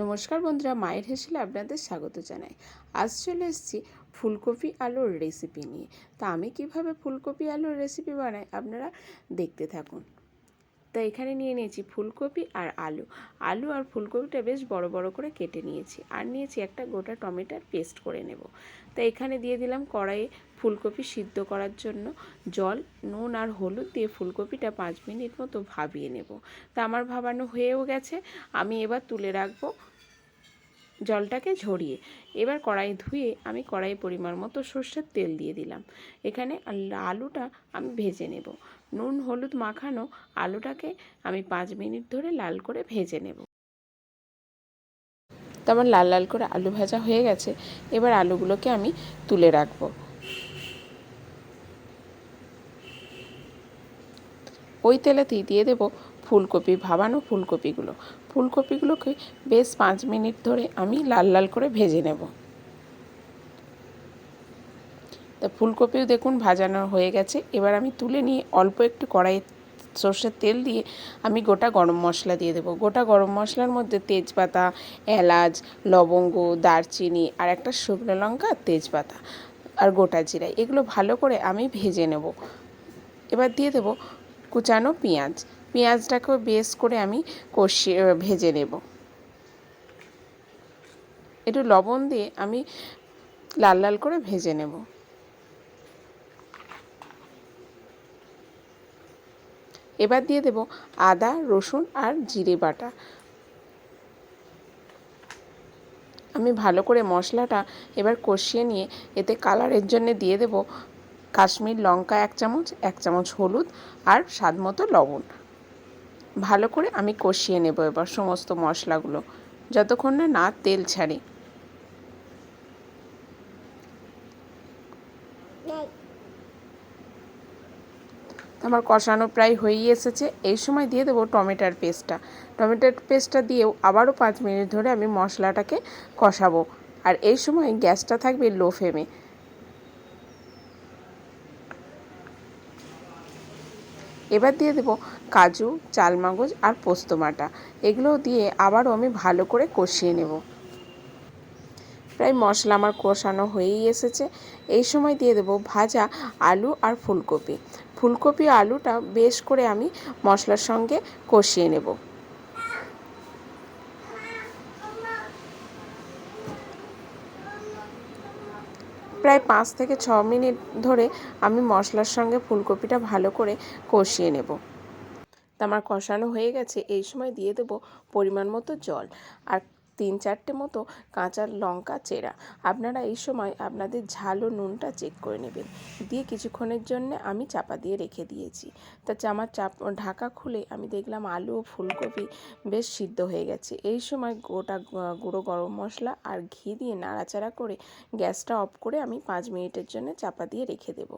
নমস্কার বন্ধুরা, মায়ের হেসেলে আপনাদের স্বাগত জানাই। আজ চলে এসেছি ফুলকপি আলুর রেসিপি নিয়ে। তা আমি কীভাবে ফুলকপি আলুর রেসিপি বানাই আপনারা দেখতে থাকুন। তা এখানে নিয়ে নিয়েছি ফুলকপি আর আলু। আলু আর ফুলকপিটা বেশ বড় বড় করে কেটে নিয়েছি। আর নিয়েছি একটা গোটা টমেটোর পেস্ট করে নেব। তা এখানে দিয়ে দিলাম কড়াইয়ে ফুলকপি সিদ্ধ করার জন্য। জল, নুন আর হলুদ দিয়ে ফুলকপিটা পাঁচ মিনিট মতো ভাবিয়ে নেব। তা আমার ভাবানো হয়েও গেছে। আমি এবার তুলে রাখব জলটাকে ঝরিয়ে এবার কড়াই ধুয়ে আমি কড়াই পরিমাণ মতো সর্ষের তেল দিয়ে দিলাম। এখানে আলুটা আমি ভেজে নেব। নুন, হলুদ মাখানো আলুটাকে আমি পাঁচ মিনিট ধরে লাল করে ভেজে নেব। তো আমার লাল লাল করে আলু ভাজা হয়ে গেছে। এবার আলুগুলোকে আমি তুলে রাখব। ওই তেলেতেই দিয়ে দেবো ফুলকপি, ভাবানো ফুলকপিগুলো। ফুলকপিগুলোকে বেশ পাঁচ মিনিট ধরে আমি লাল লাল করে ভেজে নেব। তা ফুলকপিও দেখুন ভাজানো হয়ে গেছে। এবার আমি তুলে নিয়ে অল্প একটু কড়াইয়ে সর্ষের তেল দিয়ে আমি গোটা গরম মশলা দিয়ে দেবো। গোটা গরম মশলার মধ্যে তেজপাতা, এলাচ, লবঙ্গ, দারচিনি আর একটা শুকনো লঙ্কা, তেজপাতা আর গোটা জিরা এগুলো ভালো করে আমি ভেজে নেব। এবার দিয়ে দেবো কুচানো পেঁয়াজ। পেঁয়াজটাকেও বেস করে আমি কষিয়ে ভেজে নেব। একটু লবণ দিয়ে আমি লাল লাল করে ভেজে নেব। এবার দিয়ে দেব আদা, রসুন আর জিরে বাটা। আমি ভালো করে মশলাটা এবার কষিয়ে নিয়ে এতে কালারের জন্য দিয়ে দেব কাশ্মীর লঙ্কা এক চামচ এক চামচ হলুদ আর স্বাদ মতো লবণ। ভালো করে আমি কষিয়ে নেব এবার সমস্ত মশলাগুলো, যতক্ষণ না না তেল ছাড়ে। আমার কষানো প্রায় হয়েই এসেছে। এই সময় দিয়ে দেবো টমেটোর পেস্টটা। টমেটোর পেস্টটা দিয়েও আবারও পাঁচ মিনিট ধরে আমি মশলাটাকে কষাবো। আর এই সময় গ্যাসটা থাকবে লো ফ্লেমে। এবার দিয়ে দেবো কাজু, চালমগজ আর পোস্ত বাটা। এগুলো দিয়ে আবারও আমি ভালো করে কষিয়ে নেব। প্রায় মশলা আমার কষানো হয়েই এসেছে। এই সময় দিয়ে দেবো ভাজা আলু আর ফুলকপি। ফুলকপি আলুটা বেশ করে আমি মশলার সঙ্গে কষিয়ে নেব। প্রায় পাঁচ থেকে ছ মিনিট ধরে আমি মশলার সঙ্গে ফুলকপিটা ভালো করে কষিয়ে নেব। তা আমার কষানো হয়ে গেছে, এই সময় দিয়ে দেবো পরিমাণ মতো জল আর তিন চারটে মতো কাঁচা লঙ্কা চেরা। আপনারা এই সময় আপনাদের ঝাল ও নুনটা চেক করে নেবেন। দিয়ে কিছুক্ষণের জন্য আমি চাপা দিয়ে রেখে দিয়েছি। তা আমার চাপ ঢাকা খুলে আমি দেখলাম আলু ও ফুলকপি বেশ সিদ্ধ হয়ে গেছে। এই সময় গোটা গুঁড়ো গরম মশলা আর ঘি দিয়ে নাড়াচাড়া করে গ্যাসটা অফ করে আমি পাঁচ মিনিটের জন্য চাপা দিয়ে রেখে দেবো।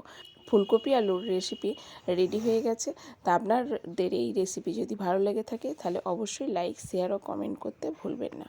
ফুলকপি আলুর রেসিপি রেডি হয়ে গেছে। তা আপনাদের এই রেসিপি যদি ভালো লেগে থাকে, তাহলে অবশ্যই লাইক শেয়ার ও কমেন্ট করতে ভুলবেন না।